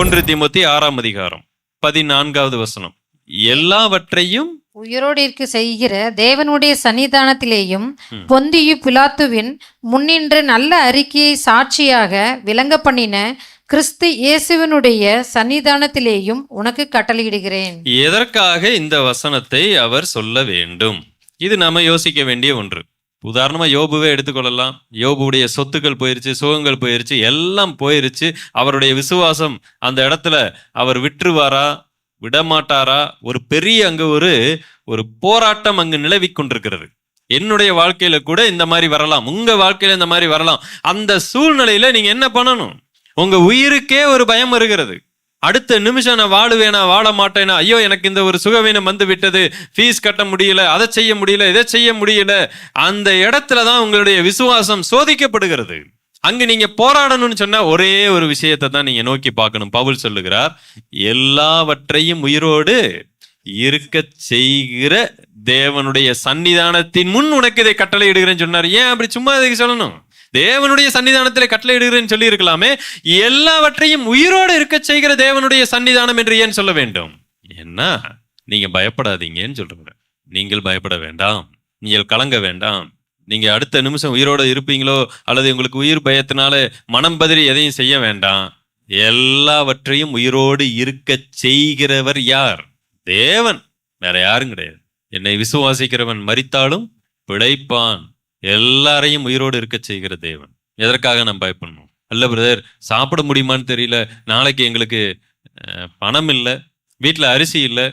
ஒன்று திமுத்தி ஆறாம் அதிகாரம் பதினான்காவது வசனம். எல்லாவற்றையும் உயிரோடு இருக்க செய்கிற தேவனுடைய சன்னிதானத்திலேயும். பொந்தியு பிலாத்துவின் முன்னின்று நல்ல அறிக்கையை சாட்சியாக விளங்க பண்ணின கிறிஸ்து இயேசுவினுடைய சன்னிதானத்திலேயும் உனக்கு கட்டளையிடுகிறேன். எதற்காக இந்த வசனத்தை அவர் சொல்ல வேண்டும்? இது நாம யோசிக்க வேண்டிய ஒன்று. உதாரணமாக யோபுவே எடுத்துக்கொள்ளலாம். யோபுடைய சொத்துக்கள் போயிருச்சு சுகங்கள் போயிருச்சு எல்லாம் போயிருச்சு. அவருடைய விசுவாசம் அந்த இடத்துல அவர் விட்டுருவாரா விடமாட்டாரா? ஒரு பெரிய அங்கே ஒரு ஒரு போராட்டம் அங்கு நிலவி கொண்டிருக்கிறது. என்னுடைய வாழ்க்கையில கூட இந்த மாதிரி வரலாம். உங்க வாழ்க்கையில இந்த மாதிரி வரலாம். அந்த சூழ்நிலையில நீங்க என்ன பண்ணணும்? உங்க உயிருக்கே ஒரு பயம் வருகிறது. அடுத்த நிமிஷம் நான் வாழுவேனா வாழ மாட்டேனா ஐயோ எனக்கு இந்த ஒரு சுகவீனம் வந்து விட்டது ஃபீஸ் கட்ட முடியல அதை செய்ய முடியல இதை செய்ய முடியல. அந்த இடத்துல தான் உங்களுடைய விசுவாசம் சோதிக்கப்படுகிறது. அங்கு நீங்க போராடணும்னு சொன்னா ஒரே ஒரு விஷயத்தை தான் நீங்க நோக்கி பார்க்கணும். பவுல் சொல்லுகிறார் எல்லாவற்றையும் உயிரோடு இருக்க செய்கிற தேவனுடைய சன்னிதானத்தின் முன் உனக்கு இதை கட்டளை இடுகிறேன்னு சொன்னார். ஏன் அப்படி சும்மா இதுக்கு சொல்லணும்? தேவனுடைய சன்னிதானத்தில் கட்டளையிடுகிறேன்னு சொல்லி இருக்கலாமே எல்லாவற்றையும் உயிரோடு இருக்க செய்கிற தேவனுடைய சன்னிதானம் என்று ஏன் சொல்ல வேண்டும்? என்ன? நீங்க பயப்படாதீங்கன்னு சொல்றாங்க நீங்கள் பயப்பட வேண்டாம். நீங்கள் கலங்க வேண்டாம். நீங்க அடுத்த நிமிஷம் உயிரோட இருப்பீங்களோ அல்லது உங்களுக்கு உயிர் பயத்தினால மனம் பதறி எதையும் செய்ய வேண்டாம். எல்லாவற்றையும் உயிரோடு இருக்க செய்கிறவர் யார்? தேவன். வேற யாரும் கிடையாது. என்னை விசுவாசிக்கிறவன் மறித்தாலும் பிழைப்பான். எல்லாரையும் உயிரோடு இருக்க செய்கிற தேவன். எதற்காக நம்ம பயப்படணும்? அல்ல பிரதர் சாப்பிட முடியுமான்னு தெரியல. நாளைக்கு எங்களுக்கு பணம் இல்லை. வீட்டில் அரிசி இல்லை.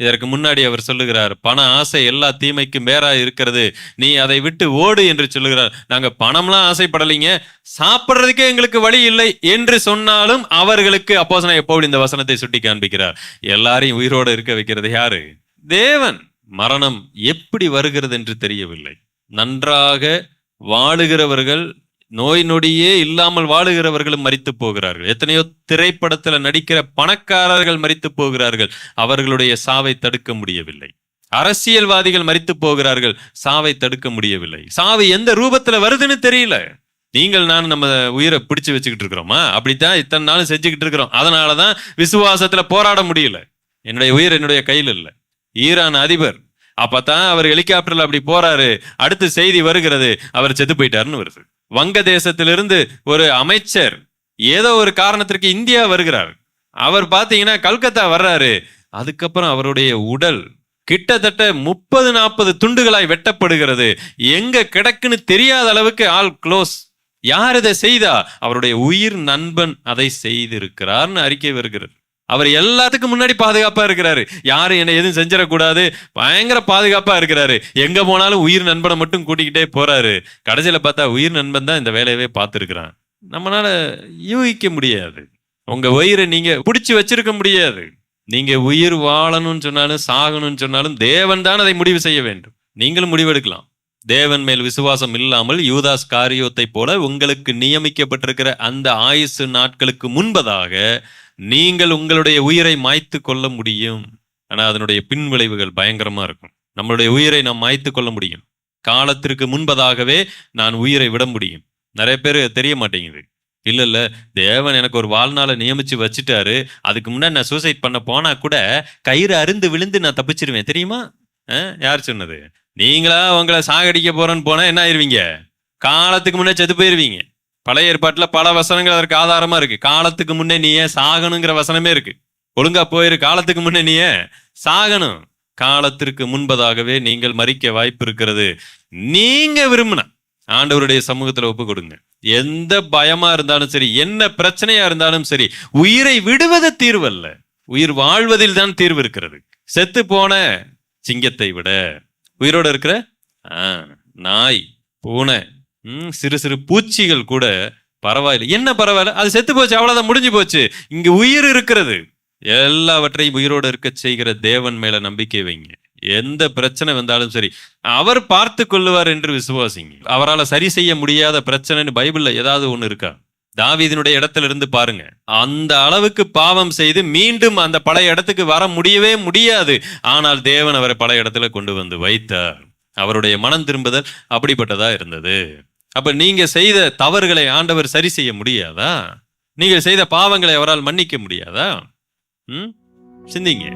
இதற்கு முன்னாடி அவர் சொல்லுகிறார் பண ஆசை எல்லா தீமைக்கும் மேராக இருக்கிறது. நீ அதை விட்டு ஓடு என்று சொல்லுகிறார். நாங்க பணம்லாம் ஆசைப்படலைங்க. சாப்பிட்றதுக்கே எங்களுக்கு வழி இல்லை என்று சொன்னாலும் அவர்களுக்கு அப்போசனா எப்போ இந்த வசனத்தை சுட்டி காண்பிக்கிறார். எல்லாரையும் உயிரோடு இருக்க வைக்கிறது யாரு? தேவன். மரணம் எப்படி வருகிறது என்று தெரியவில்லை. நன்றாக வாழுகிறவர்கள் நோய் நொடியே இல்லாமல் வாழுகிறவர்களும் மறித்து போகிறார்கள். எத்தனையோ திரைப்படத்துல நடிக்கிற பணக்காரர்கள் மறித்து போகிறார்கள். அவர்களுடைய சாவை தடுக்க முடியவில்லை. அரசியல்வாதிகள் மறித்து போகிறார்கள். சாவை தடுக்க முடியவில்லை. சாவு எந்த ரூபத்துல வருதுன்னு தெரியல. நீங்கள் நான் நம்ம உயிரை பிடிச்சு வச்சுக்கிட்டு இருக்கிறோமா? அப்படித்தான் இத்தனை நாளும் செஞ்சுக்கிட்டு இருக்கிறோம். அதனாலதான் விசுவாசத்துல போராட முடியல. என்னுடைய உயிர் என்னுடைய கையில் இல்லை. ஈரான் அதிபர் அப்பதான் அவர் ஹெலிகாப்டர்ல அப்படி போறாரு. அடுத்து செய்தி வருகிறது. அவர் செத்து போயிட்டாருன்னு வருது. வங்க தேசத்திலிருந்து ஒரு அமைச்சர் ஏதோ ஒரு காரணத்திற்கு இந்தியா வருகிறார். அவர் பார்த்தீங்கன்னா கல்கத்தா வர்றாரு. அதுக்கப்புறம் அவருடைய உடல் கிட்டத்தட்ட முப்பது நாற்பது துண்டுகளாய் வெட்டப்படுகிறது. எங்க கிடக்குன்னு தெரியாத அளவுக்கு ஆல் க்ளோஸ் யார் இதை செய்தா? அவருடைய உயிர் நண்பன் அதை செய்திருக்கிறார்னு அறிக்கை வருகிறது. அவர் எல்லாத்துக்கும் முன்னாடி பாதுகாப்பா இருக்கிறாரு. யாரும் என்னை எதுவும் செஞ்சிடக்கூடாது. பயங்கர பாதுகாப்பா இருக்கிறாரு. எங்க போனாலும் உயிர் நண்பனை மட்டும் கூட்டிக்கிட்டே போறாரு. கடைசியில பார்த்தா உயிர் நண்பன் தான் இந்த வேலையவே பார்த்துருக்கிறான். நம்மளால யூகிக்க முடியாது. உங்க உயிரை நீங்க பிடிச்சி வச்சிருக்க முடியாது. நீங்க உயிர் வாழணும்னு சொன்னாலும் சாகணும்னு சொன்னாலும் தேவன் தான் அதை முடிவு செய்ய வேண்டும். நீங்களும் முடிவெடுக்கலாம். தேவன் மேல் விசுவாசம் இல்லாமல் யூதாஸ் காரியத்தை போல உங்களுக்கு நியமிக்கப்பட்டிருக்கிற அந்த ஆயுசு நாட்களுக்கு முன்பதாக நீங்கள் உங்களுடைய உயிரை மாய்த்து கொள்ள முடியும். ஆனால் அதனுடைய பின்விளைவுகள் பயங்கரமா இருக்கும். நம்மளுடைய உயிரை நாம் மாய்த்து கொள்ள முடியும். காலத்திற்கு முன்பதாகவே நான் உயிரை விட முடியும். நிறைய பேர் தெரிய மாட்டேங்குது. இல்லை இல்லை தேவன் எனக்கு ஒரு வாழ்நாளை நியமித்து வச்சுட்டாரு. அதுக்கு முன்னாடி நான் சூசைட் பண்ண போனால் கூட கயிறு அருந்து விழுந்து நான் தப்பிச்சிருவேன். தெரியுமா? யார் சொன்னது? நீங்களா உங்களை சாகடிக்க போகிறேன்னு போனால் என்ன ஆயிடுவீங்க காலத்துக்கு முன்னே செத்து போயிடுவீங்க பழைய ஏற்பாட்டில் பல வசனங்கள் அதற்கு ஆதாரமா இருக்கு. காலத்துக்கு முன்னே நீ ஏன் சாகணுங்கிற வசனமே இருக்கு. ஒழுங்கா போயிரு காலத்துக்கு முன்னே நீ ஏன் சாகணும். காலத்திற்கு முன்பதாகவே நீங்கள் மறிக்க வாய்ப்பு இருக்கிறது. நீங்க விரும்பின ஆண்டவருடைய சமூகத்துல ஒப்பு கொடுங்க. எந்த பயமா இருந்தாலும் சரி என்ன பிரச்சனையா இருந்தாலும் சரி உயிரை விடுவது தீர்வு அல்ல உயிர் வாழ்வதில் தான் தீர்வு இருக்கிறது. செத்து போன சிங்கத்தை விட உயிரோட இருக்கிற ஆ, நாய் பூனை சிறு சிறு பூச்சிகள் கூட பரவாயில்லை. என்ன பரவாயில்ல? அது செத்து போச்சு அவ்வளோதான் முடிஞ்சு போச்சு. இங்கே உயிர் இருக்கிறது. எல்லாவற்றையும் உயிரோடு இருக்க செய்கிற தேவன் மேல நம்பிக்கை வைங்க. எந்த பிரச்சனை வந்தாலும் சரி. அவர் பார்த்து கொள்ளுவார் என்று விசுவாசிங்க. அவரால் சரி செய்ய முடியாத பிரச்சனைன்னு பைபிள்ல ஏதாவது ஒன்று இருக்கா? தாவீதினுடைய இடத்துல இருந்து பாருங்க. அந்த அளவுக்கு பாவம் செய்து மீண்டும் அந்த பழைய இடத்துக்கு வர முடியவே முடியாது. ஆனால் தேவன் அவரை பழைய இடத்துல கொண்டு வந்து வைத்தார். அவருடைய மனம் திரும்புதல் அப்படிப்பட்டதா இருந்தது. அப்ப நீங்க செய்த தவறுகளை ஆண்டவர் சரி செய்ய முடியாதா? நீங்கள் செய்த பாவங்களை அவரால் மன்னிக்க முடியாதா? ம்? சிந்திங்க.